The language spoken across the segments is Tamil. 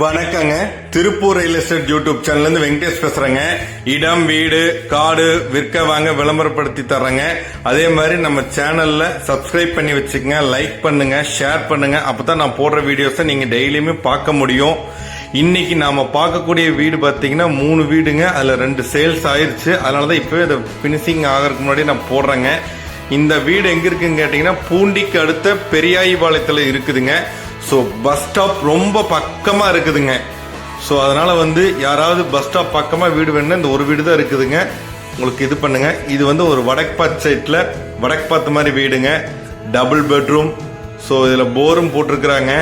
வணக்கங்க. திருப்பூர் ரியல் எஸ்டேட் யூடியூப் சேனல்ல இருந்து வெங்கடேஷ் பேசுறேங்க. இடம் வீடு காடு விற்க வாங்க விளம்பரப்படுத்தி தர்றேங்க. அதே மாதிரி நம்ம சேனல்ல சப்ஸ்கிரைப் பண்ணி வச்சுக்கங்க லைக் பண்ணுங்க ஷேர் பண்ணுங்க. அப்பதான் நான் போடுற வீடியோஸை நீங்க டெய்லியுமே பார்க்க முடியும். இன்னைக்கு நாம பார்க்கக்கூடிய வீடு பாத்தீங்கன்னா மூணு வீடுங்க. அதுல ரெண்டு சேல்ஸ் ஆயிருச்சு. அதனாலதான் இப்பவே இதை பினிஷிங் ஆகிறதுக்கு முன்னாடி நான் போடுறேங்க. இந்த வீடு எங்க இருக்குன்னு கேட்டீங்கன்னா பூண்டிக்கு அடுத்த பெரியாயிபாளையத்துல இருக்குதுங்க. ஸோ பஸ் ஸ்டாப் ரொம்ப பக்கமாக இருக்குதுங்க. ஸோ அதனால் வந்து யாராவது பஸ் ஸ்டாப் பக்கமாக வீடு வேணும்னா இந்த ஒரு வீடு தான் இருக்குதுங்க. உங்களுக்கு இது பண்ணுங்க. இது வந்து ஒரு வடக்பாத் வடக்கு வடக்பாத் மாதிரி வீடுங்க. டபுள் பெட்ரூம் ஸோ இதில் போரும் போட்டிருக்கிறாங்க.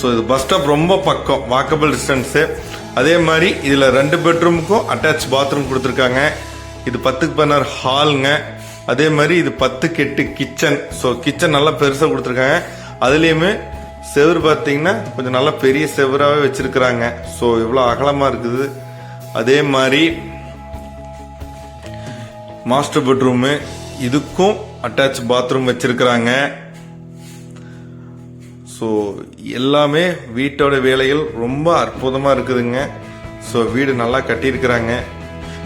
ஸோ இது பஸ் ஸ்டாப் ரொம்ப பக்கம். வாக்கபிள் டிஸ்டன்ஸு அதே மாதிரி இதில் ரெண்டு பெட்ரூமுக்கும் அட்டாச் பாத்ரூம் கொடுத்துருக்காங்க. இது பத்துக்கு பதினாறு ஹாலுங்க அதே மாதிரி இது பத்துக்கு எட்டு கிச்சன் ஸோ கிச்சன் நல்லா பெருசாக கொடுத்துருக்காங்க. அதுலேயுமே செவுரு பார்த்தீங்கன்னா கொஞ்சம் நல்லா பெரிய செவுராகவே வச்சிருக்கிறாங்க. ஸோ இவ்வளோ அகலமாக இருக்குது? அதே மாதிரி மாஸ்டர் பெட்ரூமு இதுக்கும் அட்டாச் பாத்ரூம் வச்சிருக்கிறாங்க. ஸோ எல்லாமே வீட்டோட வேலைகள் ரொம்ப அற்புதமாக இருக்குதுங்க. ஸோ வீடு நல்லா கட்டியிருக்கிறாங்க.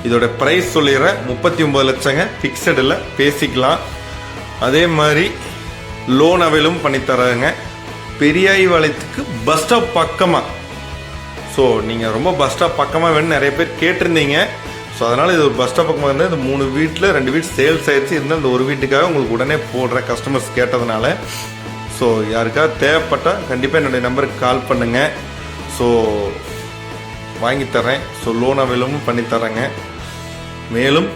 இதோட ப்ரைஸ் சொல்லிடுறேன். முப்பத்தி ஒம்பது லட்சங்க. ஃபிக்ஸடில் பேசிக்கலாம். அதே மாதிரி லோன் அவைலும் பண்ணித்தராங்க பெரியாய் வளையத்துக்கு பஸ் ஸ்டாப் பக்கமாக ஸோ நீங்கள் ரொம்ப பஸ் ஸ்டாப் பக்கமாக வேணும்னு நிறைய பேர் கேட்டிருந்தீங்க. ஸோ அதனால் இது ஒரு பஸ் ஸ்டாப் பக்கமாக இருந்தால் இந்த மூணு வீட்டில் ரெண்டு வீடு சேல்ஸ் ஆயிடுச்சு. இருந்தால் இந்த ஒரு வீட்டுக்காக உங்களுக்கு உடனே போடுற கஸ்டமர்ஸ் கேட்டதுனால. ஸோ யாருக்காவது தேவைப்பட்டால் கண்டிப்பாக என்னுடைய நம்பருக்கு கால் பண்ணுங்கள் ஸோ வாங்கி தரேன் ஸோ லோன் அவைலபிளும் பண்ணி தரேங்க மேலும்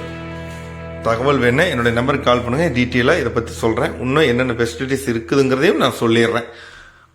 தகவல் வேணும் என்னுடைய நம்பருக்கு கால் பண்ணுங்கள் டீட்டெயிலாக இதை பற்றி சொல்கிறேன் இன்னும் என்னென்ன ஃபெசிலிட்டிஸ் இருக்குதுங்கிறதையும் நான் சொல்லிடுறேன்.